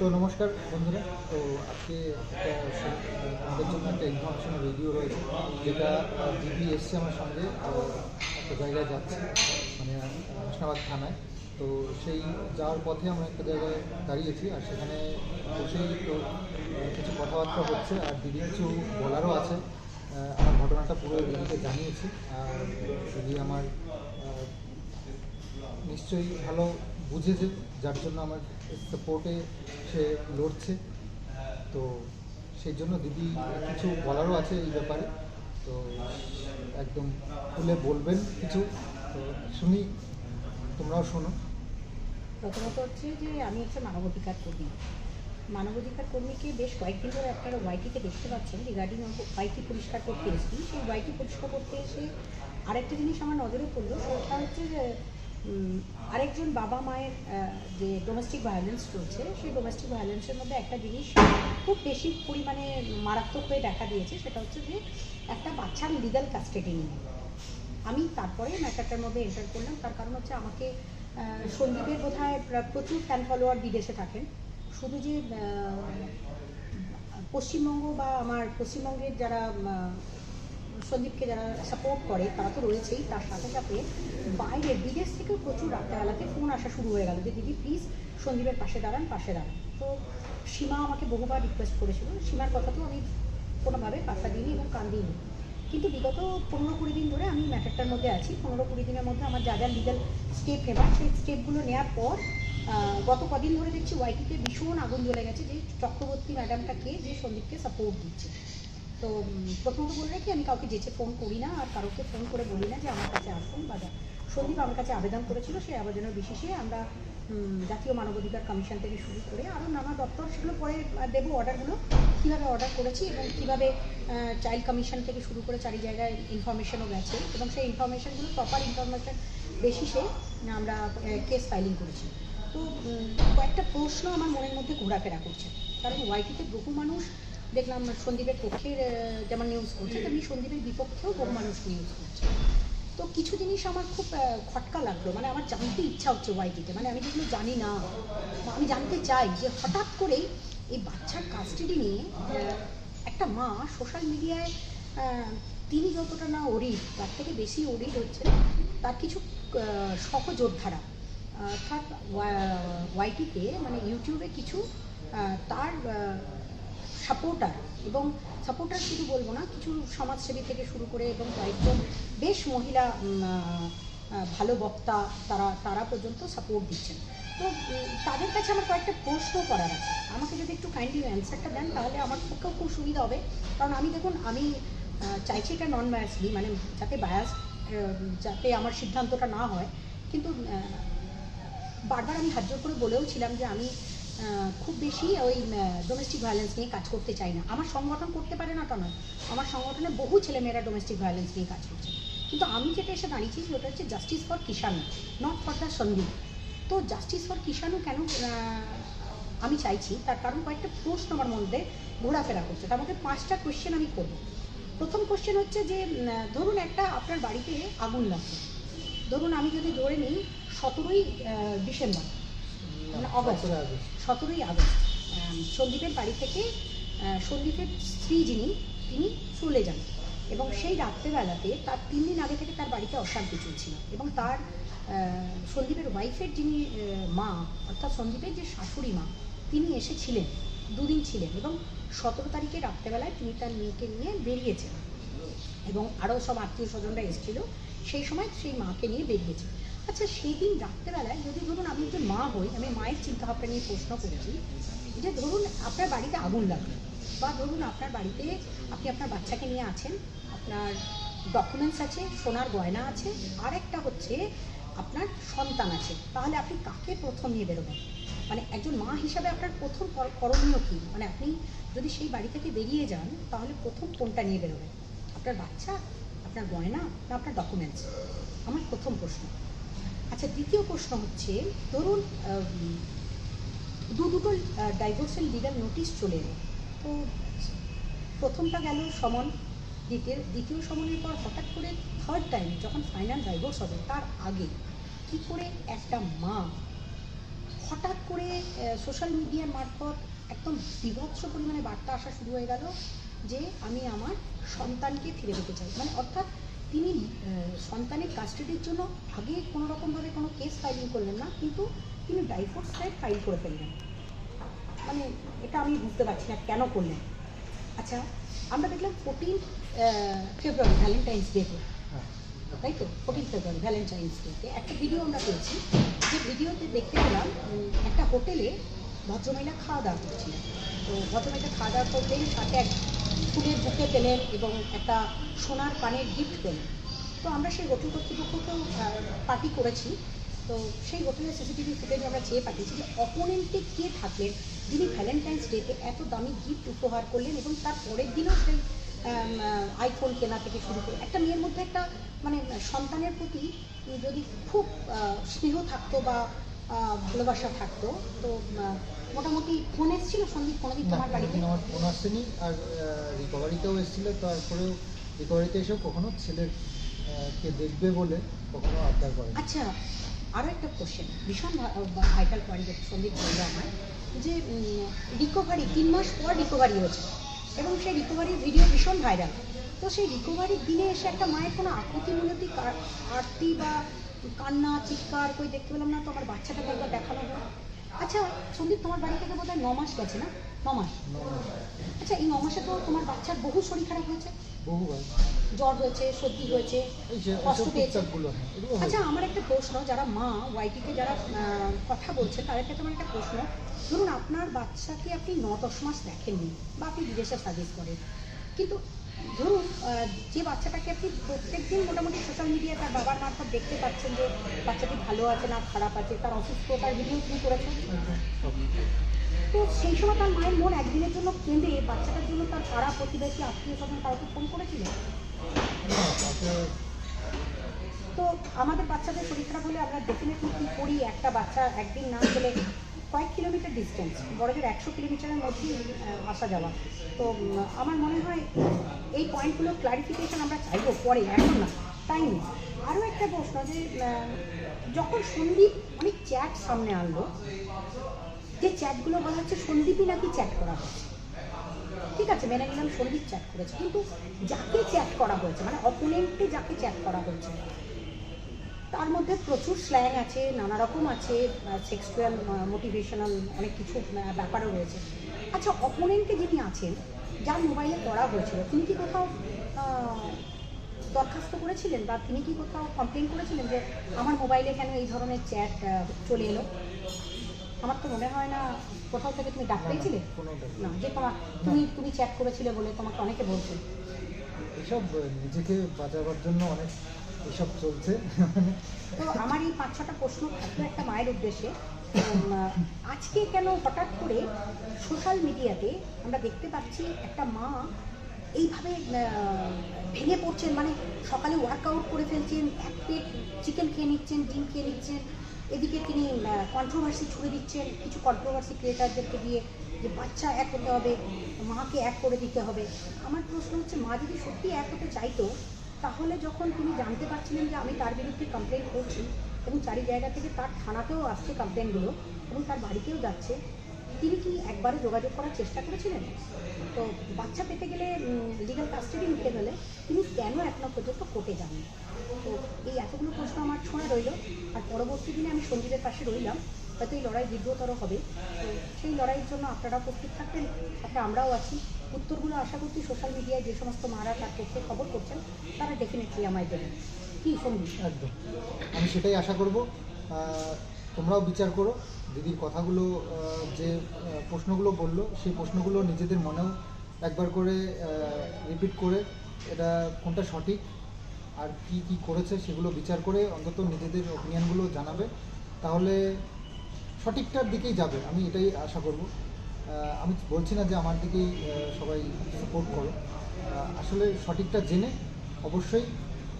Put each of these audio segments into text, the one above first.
তো নমস্কার বন্ধুরা। তো আজকে আমাদের জন্য একটা ইনফরমেশন ভিডিও রয়েছে, যেটা দিদি এসছে আমার সঙ্গে একটা জায়গায় যাচ্ছে মানে হাসনাবাদ থানায়। তো সেই যাওয়ার পথে আমরা একটা জায়গায় দাঁড়িয়েছি, আর সেখানে বসেই তো কিছু কথাবার্তা হচ্ছে, আর দিদি কিছু বলারও আছে। আমার ঘটনাটা পুরো দিদিকে জানিয়েছি, আর দিদি আমার নিশ্চয়ই ভালো বুঝেছে, যার জন্য আমার সাপোর্টে সে লড়ছে। তো সেই জন্য দিদি কিছু বলারও আছে এই ব্যাপারে। তো একদম খুলে বলবেন কিছু। তো শুনি, তোমরাও শোনো। প্রথমত হচ্ছে যে আমি হচ্ছে মানবাধিকার কর্মী। মানবাধিকার কর্মীকে বেশ কয়েকদিন ধরে আপনারা ওয়াইটিতে দেখতে পাচ্ছেন রিগার্ডিং ওয়াইটি পরিষ্কার করতে এসেছি। সেই ওয়াইটি পরিষ্কার করতে এসে আরেকটা জিনিস আমার নজরে পড়ল, সেটা হচ্ছে যে আরেকজন বাবা মায়ের যে ডোমেস্টিক ভায়োলেন্স চলছে, সেই ডোমেস্টিক ভায়োলেন্সের মধ্যে একটা জিনিস খুব বেশি পরিমাণে মারাত্মক হয়ে দেখা দিয়েছে, সেটা হচ্ছে যে একটা বাচ্চার লিগাল কাস্টাডি নিয়ে। আমি তারপরে ম্যাটারটার মধ্যে এন্টার করলাম, তার কারণ হচ্ছে আমাকে সন্দীপের বোধ হয় প্রচুর ফ্যান ফলোয়ার বিদেশে থাকেন। শুধু যে পশ্চিমবঙ্গ বা আমার পশ্চিমবঙ্গের যারা সন্দীপকে যারা সাপোর্ট করে, তারা তো রয়েছেই। তার সাথে সাথে বাইরে, বিদেশ থেকেও প্রচুর রাত্রেবেলাতে ফোন আসা শুরু হয়ে গেল। যে দিদি প্লিজ সন্দীপের পাশে দাঁড়ান পাশে দাঁড়ান। তো সীমা আমাকে বহুবার রিকোয়েস্ট করেছিল। সীমার কথা তো আমি কোনোভাবে পাত্তা দিইনি এবং কান দিইনি। কিন্তু বিগত পনেরো কুড়ি দিন ধরে আমি ম্যাটারটার মধ্যে আছি। পনেরো কুড়ি দিনের মধ্যে আমার যা যা লিগাল স্টেপ নেবার, সেই স্টেপগুলো নেওয়ার পর গত কদিন ধরে দেখছি ওয়াইটিতে ভীষণ আগুন জ্বলে গেছে যে চক্রবর্তী ম্যাডামটা কে, যে সন্দীপকে সাপোর্ট দিচ্ছে। তো প্রথমত বলে রাখি আমি কাউকে যেচে ফোন করি না, আর কারোকে ফোন করে বলি না যে আমার কাছে আসুন, বা সন্দীপ আমার কাছে আবেদন করেছিল, সেই আবেদনের বিশেষে আমরা জাতীয় মানবাধিকার কমিশন থেকে শুরু করে আরও নানা দপ্তর, সেগুলো পরে দেবো অর্ডারগুলো কীভাবে অর্ডার করেছি এবং কীভাবে চাইল্ড কমিশন থেকে শুরু করে চারি জায়গায় ইনফরমেশনও গেছে, এবং সেই ইনফরমেশনগুলো প্রপার ইনফরমেশন বেসিসে আমরা কেস ফাইলিং করেছি। তো কয়েকটা প্রশ্ন আমার মনের মধ্যে ঘোরাফেরা করছে। কারণ ওয়াইটিতে বহু মানুষ দেখলাম সন্দীপের পক্ষের যেমন নিউজ করছে, তেমনি সন্দীপের বিপক্ষেও বহু মানুষ নিউজ করছে। তো কিছু জিনিস আমার খুব খটকা লাগল মানে আমার জানতে ইচ্ছা হচ্ছে ওয়াইটিতে মানে আমি যেগুলো জানি না আমি জানতে চাই যে হঠাৎ করেই এই বাচ্চার কাস্টাডি নিয়ে একটা মা সোশ্যাল মিডিয়ায় তিনি যতটা না অরিড তার থেকে বেশি অরিড হচ্ছে তার কিছু সহযোদ্ধারা। অর্থাৎ ওয়াইটিতে মানে ইউটিউবে কিছু তার সাপোর্টার এবং সাপোর্টার শুধু বলব না, কিছু সমাজসেবী থেকে শুরু করে এবং কয়েকজন বেশ মহিলা ভালো বক্তা তারা তারা পর্যন্ত সাপোর্ট দিচ্ছেন। তো তাদের কাছে আমার কয়েকটা প্রশ্ন করার আছে। আমাকে যদি একটু কাইন্ডলি অ্যান্সারটা দেন, তাহলে আমার পক্ষেও খুব সুবিধা হবে। কারণ আমি দেখুন, আমি চাইছি এটা নন বায়াসলি মানে যাতে বায়াস যাতে আমার সিদ্ধান্তটা না হয়। কিন্তু বারবার আমি হাত জোর করে বলেও ছিলাম যে আমি খুব বেশি ওই ডোমেস্টিক ভায়োলেন্স নিয়ে কাজ করতে চাই না। আমার সংগঠন করতে পারে না তা নয়। আমার সংগঠনে বহু ছেলেমেয়েরা ডোমেস্টিক ভায়োলেন্স নিয়ে কাজ করছে। কিন্তু আমি যেটা এসে দাঁড়িয়েছি সেটা হচ্ছে জাস্টিস ফর কিষাণু নট ফর দ্য সন্দীপ তো জাস্টিস ফর কিষাণু কেন আমি চাইছি, তার কারণ কয়েকটা প্রশ্ন আমার মধ্যে ঘোরাফেরা করছে। তার মধ্যে পাঁচটা কোয়েশ্চেন আমি করব। প্রথম কোশ্চেন হচ্ছে যে ধরুন একটা আপনার বাড়িতে আগুন লাগছে। ধরুন আমি যদি ধরে নিই, সতেরোই ডিসেম্বর মানে অগস্ট। সতেরোই আগস্ট। সন্দীপের বাড়ি থেকে সন্দীপের স্ত্রী যিনি তিনি চলে যান। এবং সেই রাত্রেবেলাতে তার তিন দিন আগে থেকে তার বাড়িতে অশান্তি চলছিল। এবং তার সন্দীপের ওয়াইফের যিনি মা অর্থাৎ সন্দীপের যে শাশুড়ি মা তিনি এসেছিলেন দুদিন ছিলেন। এবং সতেরো তারিখে রাত্রেবেলায় তিনি তার মেয়েকে নিয়ে বেরিয়েছেন। এবং আরও সব আত্মীয় স্বজনরা এসেছিল। সেই সময় সেই মাকে নিয়ে বেরিয়েছে। আচ্ছা সেই দিন রাত্রেবেলায় যদি ধরুন আমি একজন মা হই, আমি মায়ের চিন্তাভাবনা নিয়ে প্রশ্ন করেছি যে ধরুন আপনার বাড়িতে আগুন লাগল বা ধরুন আপনার বাড়িতে আপনি আপনার বাচ্চাকে নিয়ে আছেন, আপনার ডকুমেন্টস আছে, সোনার গয়না আছে আর একটা হচ্ছে আপনার সন্তান আছে, তাহলে আপনি কাকে প্রথম নিয়ে বেরোবেন? মানে একজন মা হিসাবে আপনার প্রথম করণীয় কী? মানে আপনি যদি সেই বাড়ি থেকে বেরিয়ে যান, তাহলে প্রথম কোনটা নিয়ে বেরোবেন? আপনার বাচ্চা, আপনার গয়না না আপনার ডকুমেন্টস আমার প্রথম প্রশ্ন। আচ্ছা দ্বিতীয় প্রশ্ন হচ্ছে, ধরুন দু দুটো ডাইভোর্সের লিগাল নোটিশ চলে এলো। তো প্রথমটা গেল সমন, দ্বিতীয় দ্বিতীয় সমনের পর হঠাৎ করে থার্ড টাইম যখন ফাইনাল ডাইভোর্স হবে, তার আগে কি করে একটা মা হঠাৎ করে সোশ্যাল মিডিয়ার মারফত একদম বিভৎস পরিমাণে বার্তা আসা শুরু হয়ে গেল যে, আমি আমার সন্তানকে ফিরে পেতে চাই। মানে অর্থাৎ তিনি সন্তানের কাস্টাডির জন্য আগে কোনো রকমভাবে কোনো কেস ফাইলিং করলেন না, কিন্তু তিনি ডাইভোর্স সাইড ফাইল করে ফেললেন। মানে এটা আমি বুঝতে পারছি না কেন করলেন। আচ্ছা আমরা দেখলাম ফোরটিন ফেব্রুয়ারি ভ্যালেন্টাইন্স ডেতে তাই তো? ফোরটিন ফেব্রুয়ারি ভ্যালেন্টাইন্স ডেতে একটা ভিডিও আমরা পেয়েছি। যে ভিডিওতে দেখতে পেলাম একটা হোটেলে ভদ্রমহিলা খাওয়া দাওয়া করছিলেন। তো ভদ্রমহিলা খাওয়া দাওয়া করলেন সাথে এক ফুলের বুকে পেলেন এবং একটা সোনার কানের গিফট পেলেন। তো আমরা সেই হোটেল কর্তৃপক্ষকেও পার্টি করেছি। তো সেই হোটেলের সিসিটিভি ফুটেজ আমরা চেয়ে পাঠিয়েছি যে অপোনেন্টে কে থাকলেন, যিনি ভ্যালেন্টাইন্স ডেতে এত দামি গিফট উপহার করলেন এবং তার পরের দিনও সেই আইফোন কেনা থেকে শুরু করে একটা মেয়ের মধ্যে একটা মানে সন্তানের প্রতি যদি খুব স্নেহ থাকতো বা ভালোবাসা থাকতো, তো মোটামুটি ফোন এসেছিল সন্দীপ কোনোদিন তোমার বাড়িতে? আমার ফোন আসেনি আর রিকভারিতেও এসেছিল তারপরেও রিকভারিতে এসেও কখনো ছেলের কে দেখবে বলে কখনো আবদার করে আচ্ছা আরও একটা কোশ্চেন ভীষণ ভাইটাল পয়েন্ট সন্দীপ বলল আমার যে রিকভারি তিন মাস পর রিকভারি হয়েছে এবং সেই রিকভারির ভিডিও ভীষণ ভাইরাল তো সেই রিকভারির দিনে এসে একটা মায়ের কোনো আকুতি মিনতি আরতি বা কান্না চিৎকার কই দেখতে পেলাম না তো আমার বাচ্চাটাকে একবার দেখানো হয় আচ্ছা সন্দীপ তোমার বাড়ি থেকে বোধহয় ন মাস গেছে না? ন মাস। আচ্ছা এই ন মাসে তো তোমার বাচ্চার বহু শরীর খারাপ হয়েছে? বহুবার জ্বর হয়েছে সর্দি হয়েছে কষ্ট পেয়েছে। হ্যাঁ। আচ্ছা আমার একটা প্রশ্ন যারা মা ওয়াইটিকে যারা কথা বলছে তাদের ক্ষেত্রে আমার একটা প্রশ্ন। ধরুন আপনার বাচ্চাকে আপনি ন দশ মাস দেখেননি বা আপনি বিদেশে সাজেস্ট করেন। কিন্তু ধরুন যে বাচ্চাটাকে আপনি প্রত্যেক দিন মোটামুটি সোশ্যাল মিডিয়ায় তার বাবার মারফত দেখতে পাচ্ছেন যে বাচ্চাটি ভালো আছে না খারাপ আছে, তার অসুস্থতার ভিডিও তুমি করেছেন? তো সেই সময় তার মায়ের মন একদিনের জন্য কেঁদে বাচ্চাটার জন্য তার পাড়া প্রতিবেশী, আত্মীয় স্বজন কাউকে ফোন করেছিলেন তো আমাদের বাচ্চাদের খারাপ হলে আমরা ডেফিনেটলি কী করি? একটা বাচ্চা একদিন না গেলে কয়েক কিলোমিটার ডিস্টেন্স বড়দের একশো কিলোমিটারের মধ্যেই আসা যাওয়া। তো আমার মনে হয় এই পয়েন্টগুলো ক্লারিফিকেশন আমরা চাইব পরে, এখন না, তাই নেই আরও একটা প্রশ্ন যে যখন সন্দীপ, অনেক চ্যাট সামনে আনলো, যে চ্যাটগুলো বলা হচ্ছে সন্দীপই নাকি চ্যাট করা হয়েছে? ঠিক আছে, মেনে নিলাম সন্দীপ চ্যাট করেছে। কিন্তু যাকে চ্যাট করা হয়েছে মানে অপোনেন্টে যাকে চ্যাট করা হয়েছে তার মধ্যে প্রচুর স্ল্যাং আছে, নানা রকম আছে সেক্সুয়াল মোটিভেশনাল অনেক কিছু ব্যাপারও রয়েছে। আচ্ছা অপোনেন্টে যিনি আছেন, যার মোবাইলে করা হয়েছিল, তিনি কি কোথাও দরখাস্ত করেছিলেন? বা তিনি কি কোথাও কমপ্লেন করেছিলেন যে, আমার মোবাইলে কেন এই ধরনের চ্যাট চলে এলো? আমার তো মনে হয় না, কোথাও থেকে তুমি ডাক পেয়েছিলে? না, যে তোমার তুমি তুমি চ্যাট করেছিলে বলে তোমাকে অনেকে বলছে। এসব নিজেকে বাঁচাবার জন্য অনেক এসব চলছে। তো আমার এই পাঁচ ছটা প্রশ্ন থাকল একটা মায়ের উদ্দেশ্যে। আজকে কেন হঠাৎ করে সোশ্যাল মিডিয়াতে আমরা দেখতে পাচ্ছি একটা মা এইভাবে ভেঙে পড়ছেন মানে সকালে ওয়ার্কআউট করে ফেলছেন, এক প্লেট চিকেন খেয়ে নিচ্ছেন, ডিম খেয়ে নিচ্ছেন, এদিকে তিনি কন্ট্রোভার্সি ছুড়ে দিচ্ছেন, কিছু কন্ট্রোভার্সি ক্রিয়েটারদেরকে দিয়ে যে বাচ্চা এক হতে হবে, মাকে এক করে দিতে হবে। আমার প্রশ্ন হচ্ছে, মা যদি সত্যি এক হতে চাইতো তাহলে যখন তিনি জানতে পারছিলেন যে আমি তার বিরুদ্ধে কমপ্লেন করছি এবং চারি জায়গা থেকে তার থানাতেও আসছে কমপ্লেনগুলো এবং তার বাড়িতেও যাচ্ছে, তিনি কি একবারও যোগাযোগ করার চেষ্টা করেছিলেন? তো বাচ্চা পেতে গেলে লিগাল কাস্টাডি নিতে গেলে তিনি কেন এখনও পর্যন্ত কোর্টে যাননি? তো এই এতগুলো প্রশ্ন আমার ছোঁয়া রইল, আর পরবর্তী দিনে আমি সঞ্জীবের পাশে রইলাম, হয়তো এই লড়াই দীর্ঘতর হবে। তো সেই লড়াইয়ের জন্য আপনারা প্রস্তুত থাকবেন সাথে আমরাও আছি। উত্তরগুলো আশা করছি সোশ্যাল মিডিয়ায় যে সমস্ত মারা তার পক্ষে খবর করছেন, তারা ডেফিনেটলি আমায় দেবেন। কী সন্দীপ একদম। আমি সেটাই আশা করব। তোমরাও বিচার করো। দিদির কথাগুলো যে প্রশ্নগুলো বলল, সেই প্রশ্নগুলো নিজেদের মনেও একবার করে রিপিট করে এটা কোনটা সঠিক আর কি কি করেছে সেগুলো বিচার করে অন্তত নিজেদের ওপিনিয়নগুলো জানাবে। তাহলে সঠিকটার দিকেই যাবে। আমি এটাই আশা করব। আমি বলছি না যে আমার দিকেই সবাই সাপোর্ট করো। আসলে সঠিকটা জেনে অবশ্যই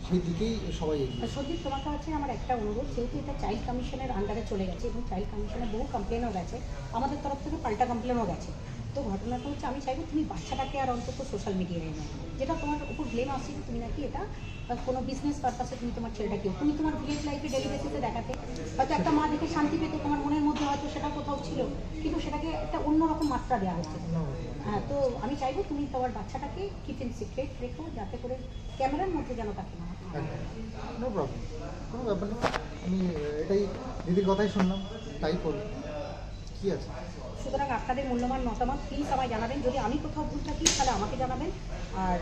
সেই দিকেই সবাই সন্দীপ তোমার কাছে আমার একটা অনুরোধ, যেহেতু এটা চাইল্ড কমিশনের আন্ডারে চলে গেছে এবং চাইল্ড কমিশনে বহু কমপ্লেনও গেছে, আমাদের তরফ থেকে পাল্টা কমপ্লেনও গেছে। তো ঘটনাটা হচ্ছে আমি চাইব তুমি বাচ্চাটাকে আর অন্তত সোশ্যাল মিডিয়ায় এনে যেটা তোমার উপর ব্লেম আসছে তুমি নাকি এটা কোনো বিজনেস পারপাসে তুমি তোমার ছেলেটাকে, তুমি তোমার ভিলেজ লাইফে ডেলি বেসিসে দেখাতে। হয়তো একটা মা দেখে শান্তি পেতে, তোমার মনের মধ্যে হয়তো সেটা কোথাও ছিল, কিন্তু সেটাকে একটা অন্যরকম মাত্রা দেওয়া হচ্ছে। হ্যাঁ তো আমি চাইব তুমি তোমার বাচ্চাটাকে কিচেন সিক্রেট রেখো, যাতে করে ক্যামেরার মধ্যে যেন তাকে না প্রবলেম কোনো ব্যাপার না। আমি, এটাই, দিদির কথাই শুনলাম, তাই করব কি আছে? সুতরাং আপনাদের মূল্যবান মতামত প্লিজ আমায় জানাবেন। যদি আমি কোথাও ভুল থাকি, তাহলে আমাকে জানাবেন। আর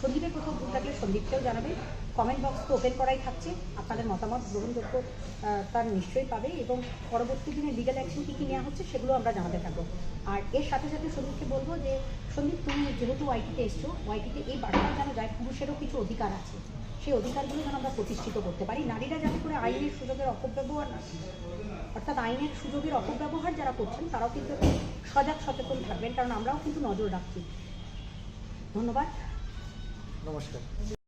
সন্দীপের কোথাও ভুল থাকলে সন্দীপকেও জানাবেন। কমেন্ট বক্স তো ওপেন করাই থাকছে। আপনাদের মতামত গ্রহণযোগ্য তার নিশ্চয়ই পাবে এবং পরবর্তী দিনে লিগাল অ্যাকশন কী কী নেওয়া হচ্ছে সেগুলো আমরা জানাতে থাকব। আর এর সাথে সাথে সন্দীপকে বলব যে, সন্দীপ, তুমি যেহেতু ওয়াইটিতে এসছো ওয়াইটিতে এই বার্তা যেন যায় পুরুষেরও কিছু অধিকার আছে। সেই অধিকারগুলো যেন আমরা প্রতিষ্ঠিত করতে পারি। নারীরা যাতে করে আইনের সুযোগের অপব্যবহার না। অর্থাৎ আইনের সুযোগের অপব্যবহার যারা করছেন, তারাও কিন্তু সজাগ, সচেতন থাকবেন। কারণ আমরাও কিন্তু নজর রাখছি। ধন্যবাদ। নমস্কার।